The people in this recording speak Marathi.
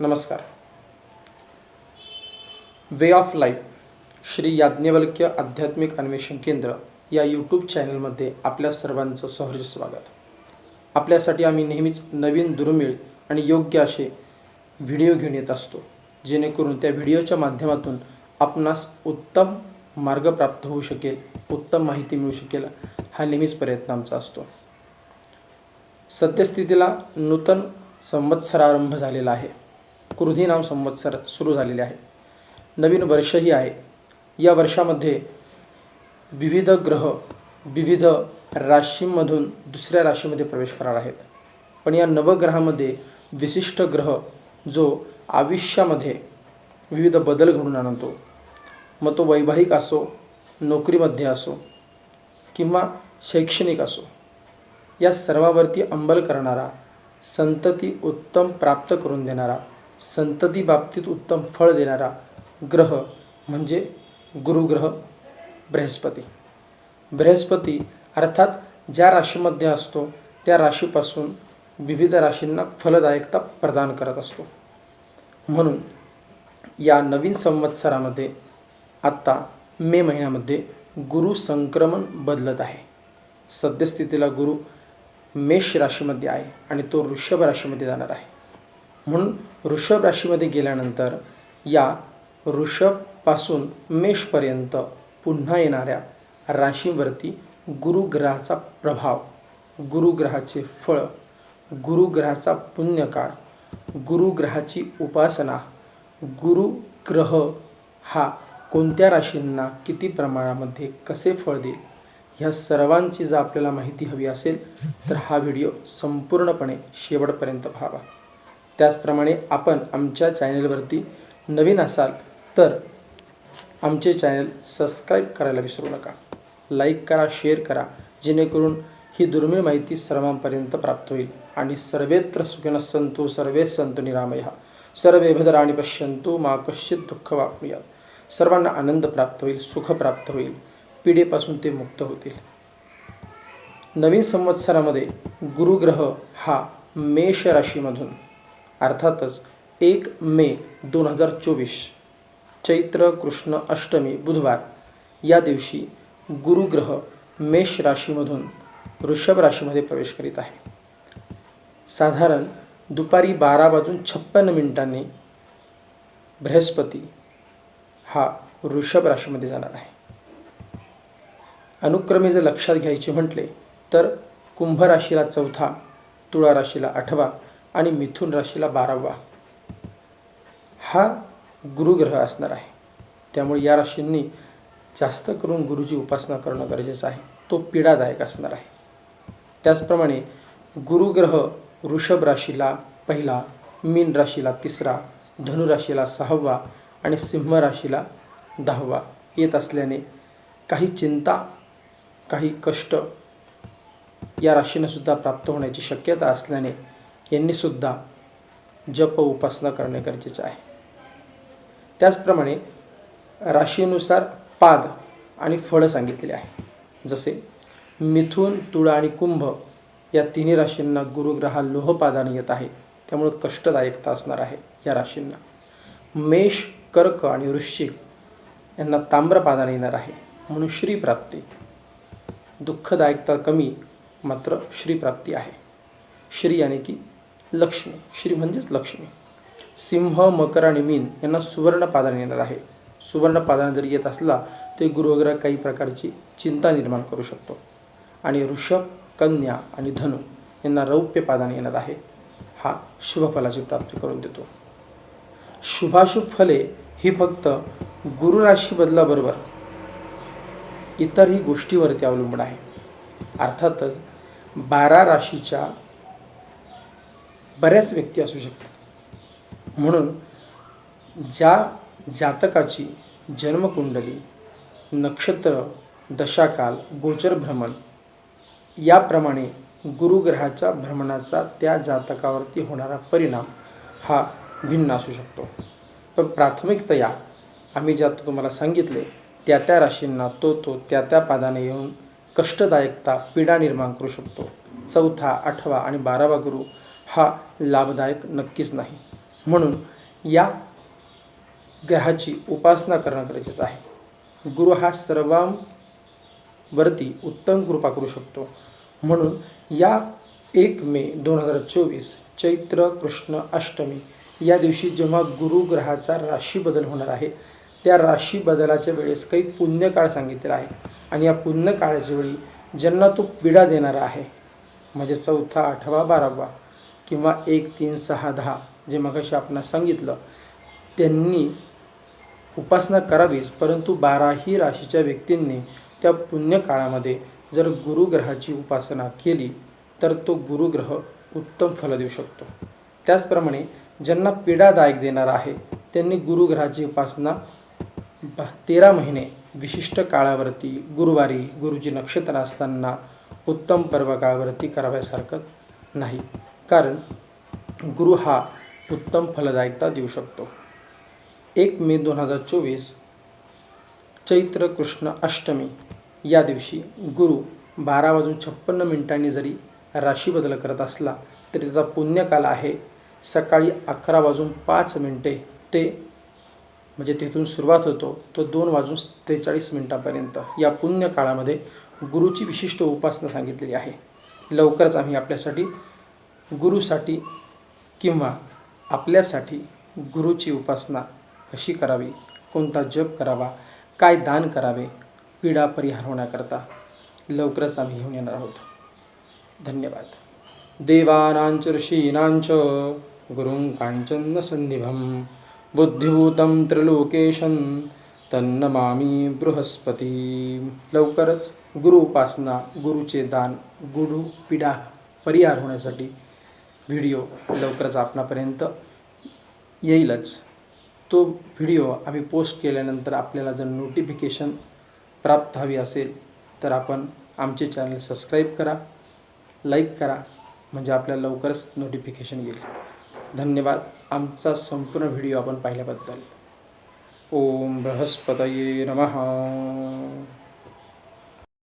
नमस्कार. Way of life Shri Yajnavalkya आध्यात्मिक अन्वेषण केंद्र या यूट्यूब चॅनलमध्ये आपल्या सर्वांचं सहर्ष स्वागत. आपल्यासाठी आम्ही नेहमीच नवीन दुर्मिळ आणि योग्य असे व्हिडिओ घेऊन येत असतो जेणेकरून त्या व्हिडिओच्या माध्यमातून आपणास उत्तम मार्ग प्राप्त होऊ शकेल उत्तम माहिती मिळू शकेल हा नेहमीच प्रयत्न आमचा असतो. सद्यस्थितीला नूतन संवत्सरारंभ झालेला आहे. कृधी नाम संवत्सर सुरू झालेले आहे. नवीन वर्षही आहे. या वर्षामध्ये विविध ग्रह विविध राशींमधून दुसऱ्या राशीमध्ये प्रवेश करणार आहेत. पण या नवग्रहामध्ये विशिष्ट ग्रह जो आयुष्यामध्ये विविध बदल घडून आणतो. मग तो वैवाहिक असो नोकरीमध्ये असो किंवा शैक्षणिक असो या सर्वावरती अंमल करणारा संतती उत्तम प्राप्त करून देणारा संतती बाबतीत उत्तम फळ देणारा ग्रह म्हणजे गुरुग्रह बृहस्पती. बृहस्पती अर्थात ज्या राशीमध्ये असतो त्या राशीपासून विविध राशींना फलदायकता प्रदान करत असतो. म्हणून या नवीन संवत्सरामध्ये आत्ता मे महिन्यामध्ये गुरु संक्रमण बदलत आहे. सद्यस्थितीला गुरु मेष राशीमध्ये आहे आणि तो वृषभ राशीमध्ये जाणार आहे. म्हणून वृषभ राशीमध्ये गेल्यानंतर या वृषभपासून मेषपर्यंत पुन्हा येणाऱ्या राशींवरती गुरुग्रहाचा प्रभाव गुरुग्रहाचे फळ गुरुग्रहाचा पुण्यकाळ गुरुग्रहाची उपासना गुरुग्रह हा कोणत्या राशींना किती प्रमाणामध्ये कसे फळ देईल ह्या सर्वांची जर आपल्याला माहिती हवी असेल तर हा व्हिडिओ संपूर्णपणे शेवटपर्यंत पाहावा. त्याचप्रमाणे आपण आमच्या चॅनलवरती नवीन असाल तर आमचे चॅनल सबस्क्राईब करायला विसरू नका. लाईक करा शेअर करा जेणेकरून ही दुर्मिळ माहिती सर्वांपर्यंत प्राप्त होईल. आणि सर्वेत्र सुखिनः संतो सर्वे संत निरामय. सर्वे भद्राणी पश्यंतु मा कश्चित दुःख वापरूयात सर्वांना आनंद प्राप्त होईल सुख प्राप्त होईल पिढीपासून ते मुक्त होतील. नवीन संवत्सरामध्ये गुरुग्रह हा मेष राशीमधून अर्थातच एक मे दोन हजार चोवीस चैत्र कृष्ण अष्टमी बुधवार. या दिवशी गुरुग्रह मेष राशीमधून वृषभ राशीमध्ये प्रवेश करीत आहे. साधारण दुपारी बारा वाजून छप्पन्न मिनिटांनी बृहस्पती हा वृषभ राशीमध्ये जाणार आहे. अनुक्रमे जर लक्षात घ्यायचे म्हटले तर कुंभ राशीला चौथा तुळा राशीला आठवा आणि मिथुन राशीला बारावा. हा गुरुग्रह असणार आहे. त्यामुळे या राशींनी जास्त करून गुरुची उपासना करणं गरजेचं आहे. तो पीडादायक असणार आहे. त्याचप्रमाणे गुरुग्रह वृषभ राशीला पहिला मीन राशीला तिसरा धनुराशीला सहावा आणि सिंह राशीला दहावा येत असल्याने काही चिंता काही कष्ट या राशींनासुद्धा प्राप्त होण्याची शक्यता असल्याने यांनीसुद्धा जप उपासना करणे गरजेचे आहे. त्याचप्रमाणे राशीनुसार पाद आणि फळं सांगितलेले आहे. जसे मिथुन तुळा आणि कुंभ या तिन्ही राशींना गुरुग्रहा लोहपादाने येत आहे. त्यामुळे कष्टदायकता असणार आहे या राशींना. मेष कर्क आणि वृश्चिक यांना ताम्रपादाने येणार आहे. म्हणून श्रीप्राप्ती. दुःखदायकता कमी मात्र श्रीप्राप्ती आहे. श्री याने की लक्ष्मी श्री म्हणजेच लक्ष्मी. सिंह मकर आणि मीन यांना सुवर्णपादान येणार आहे. सुवर्णपादान जर येत असला तरी गुरुवग्रह काही प्रकारची चिंता निर्माण करू शकतो. आणि ऋषभ कन्या आणि धनु यांना रौप्यपादान येणार आहे. हा शुभफलाची प्राप्ती करून देतो. शुभाशुभ फले ही फक्त गुरुराशी बदलाबरोबर इतरही गोष्टीवरती अवलंबून आहे. अर्थातच बारा राशीच्या बऱ्याच व्यक्ती असू शकतात. म्हणून ज्या जातकाची जन्मकुंडली नक्षत्र दशाकाल गोचर भ्रमण याप्रमाणे गुरुग्रहाच्या भ्रमणाचा त्या जातकावरती होणारा परिणाम हा भिन्न असू शकतो. पण प्राथमिकतया आम्ही ज्यात तुम्हाला सांगितले त्या त्या राशींना तो तो त्या त्या पादाने येऊन कष्टदायकता पीडा निर्माण करू शकतो. चौथा आठवा आणि बारावा गुरु हा लाभदायक नक्कीच नाही. म्हणून या ग्रहाची उपासना करणं गरजेचं आहे. गुरु हा सर्वांवरती उत्तम कृपा करू शकतो. म्हणून या एक मे दोन हजार चोवीस चैत्र कृष्ण अष्टमी या दिवशी जेव्हा गुरु ग्रहाचा राशी बदल होणार आहे त्या राशी बदलाच्या वेळेस काही पुण्यकाळ सांगितलेला आहे. आणि या पुण्यकाळाच्या वेळी ज्यांना तो पिढा देणारा आहे म्हणजे चौथा आठवा बारावा किंवा एक तीन सहा दहा जे मगाशी आपण सांगितलं त्यांनी उपासना करावीच परंतु बाराही राशीच्या व्यक्तींनी त्या पुण्यकाळामध्ये जर गुरुग्रहाची उपासना केली तर तो गुरुग्रह उत्तम फल देऊ शकतो. त्याचप्रमाणे ज्यांना पीडादायक देणारा आहे त्यांनी गुरुग्रहाची उपासना तेरा महिने विशिष्ट काळावरती गुरुवारी गुरुजी नक्षत्र असताना उत्तम पर्व काळावरती कराव्यासारखं नाही. कारण गुरु हा उत्तम फलदायकता देऊ शकतो. एक मे दोन हजार चोवीस चैत्र कृष्ण अष्टमी या दिवशी गुरु बारा वाजून छप्पन्न मिनिटांनी जरी राशी बदल करत असला तरी त्याचा पुण्यकाल आहे सकाळी अकरा वाजून पाच मिनटे. ते म्हणजे तिथून सुरुवात होतो तो दोन वाजून त्रेचाळीस मिनटापर्यंत. या पुण्य काळामध्ये गुरुची विशिष्ट उपासना सांगितलेली आहे. लवकरच आम्ही आपल्यासाठी गुरुसाठी किंवा आपल्यासाठी गुरुची उपासना कशी करावी? कोणता जप करावा? काय दान करावे? पीडा परिहार होण्याकरता लवकरच आम्ही घेऊन येणार आहोत. धन्यवाद. देवानांच ऋषीनांच गुरुं कांचन सन्निभं बुद्धिभूतं त्रिलोकेशं तन्नमामी बृहस्पती। लवकरच गुरु उपासना गुरुचे दान गुरु पिढा परिहार होण्यासाठी व्हिडिओ लवकरच आपणापर्यंत येईलच. तो व्हिडिओ आम्ही पोस्ट केल्यानंतर आपल्याला जर नोटिफिकेशन प्राप्त हवी असेल तर आपण आमचे चॅनल सबस्क्राईब करा लाईक करा म्हणजे आपल्याला लवकरच नोटिफिकेशन येईल. धन्यवाद. आमचा संपूर्ण व्हिडिओ आपण पाहिल्याबद्दल. ओम बृहस्पतये नमः.